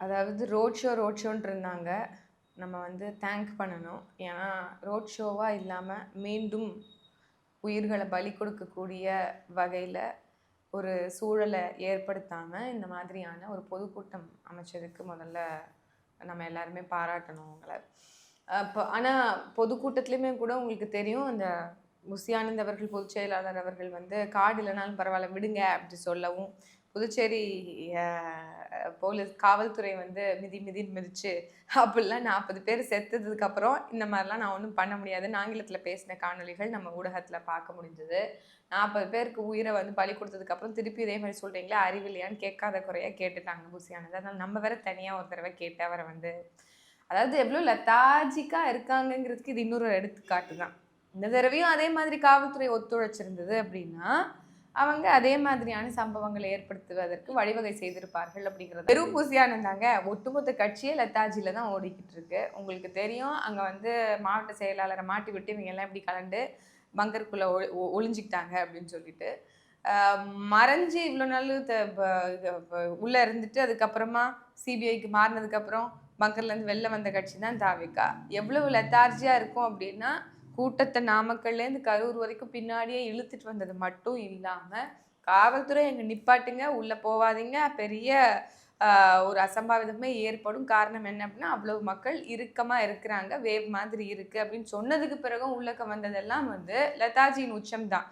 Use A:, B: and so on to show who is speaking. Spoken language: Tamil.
A: அதாவது ரோட் ஷோ ரோட் ஷோன்ட்டு இருந்தாங்க நம்ம வந்து தேங்க் பண்ணணும். ஏன்னா ரோட் ஷோவாக இல்லாமல் மீண்டும் உயிர்களை பலி கொடுக்கக்கூடிய வகையில் ஒரு சூழலை ஏற்படுத்தாமல் இந்த மாதிரியான ஒரு பொதுக்கூட்டம் அமைச்சதுக்கு முதல்ல நம்ம எல்லாருமே பாராட்டணும் அவங்கள அப்போ ஆனால் பொதுக்கூட்டத்துலேயுமே கூட உங்களுக்கு தெரியும் அந்த முசியானந்த் அவர்கள் பொதுச் செயலாளர் அவர்கள் வந்து காடு இல்லைனாலும் பரவாயில்ல விடுங்க அப்படி சொல்லவும். புதுச்சேரி போலீஸ் காவல்துறை வந்து மிதி மிதின்னு மிதிச்சு அப்படிலாம் நாற்பது பேர் செத்ததுக்கு அப்புறம் இந்த மாதிரிலாம் நான் ஒன்றும் பண்ண முடியாதுன்னு ஆங்கிலத்தில் பேசின காணொலிகள் நம்ம ஊடகத்தில் பார்க்க முடிஞ்சது. நாற்பது பேருக்கு உயிரை வந்து பலி கொடுத்ததுக்கு அப்புறம் திருப்பி இதே மாதிரி சொல்றீங்களா அறிவில்லையான்னு கேட்காத குறையாக கேட்டுட்டாங்க பூசியானது. அதனால் நம்ம வேற தனியாக ஒரு தடவை கேட்டு அவரை வந்து அதாவது எவ்வளோ லத்தாஜிக்காக இருக்காங்கங்கிறதுக்கு இது இன்னொரு எடுத்துக்காட்டு தான். இந்த தடவையும் அதே மாதிரி காவல்துறை ஒத்துழைச்சிருந்தது அப்படின்னா அவங்க அதே மாதிரியான சம்பவங்களை ஏற்படுத்துவதற்கு வழிவகை செய்திருப்பார்கள் அப்படிங்கிறது. பெரும் புசியானந்தாங்க. ஒட்டுமொத்த கட்சியே லெத்தாஜியில தான் ஓடிக்கிட்டு இருக்கு உங்களுக்கு தெரியும் அங்க வந்து மாவட்ட செயலாளரை மாட்டி விட்டு இவங்க எல்லாம் இப்படி கலண்டு பங்கருக்குள்ள ஒளி ஒ- ஒளிஞ்சிக்கிட்டாங்க அப்படின்னு சொல்லிட்டு. மறைஞ்சு இவ்வளோ நாள் உள்ள இருந்துட்டு அதுக்கப்புறமா சிபிஐக்கு மாறினதுக்கப்புறம் பங்கர்லேருந்து வெளில வந்த கட்சி தான் தாவிக்கா எவ்வளவு லெத்தார்ஜியாக இருக்கும் அப்படின்னா கூட்டத்தை நாமக்கல்லேருந்து கரூர் வரைக்கும் பின்னாடியே இழுத்துட்டு வந்தது மட்டும் இல்லாமல் காவல்துறை எங்கள் நிப்பாட்டுங்க உள்ளே போவாதீங்க. பெரிய ஒரு அசம்பாவிதமே ஏற்படும். காரணம் என்ன அப்படின்னா அவ்வளவு மக்கள் இறுக்கமாக இருக்கிறாங்க. வேவ் மாதிரி இருக்குது அப்படின்னு சொன்னதுக்கு பிறகும் உள்ளக்க வந்ததெல்லாம் வந்து லதாஜியின் உச்சம் தான்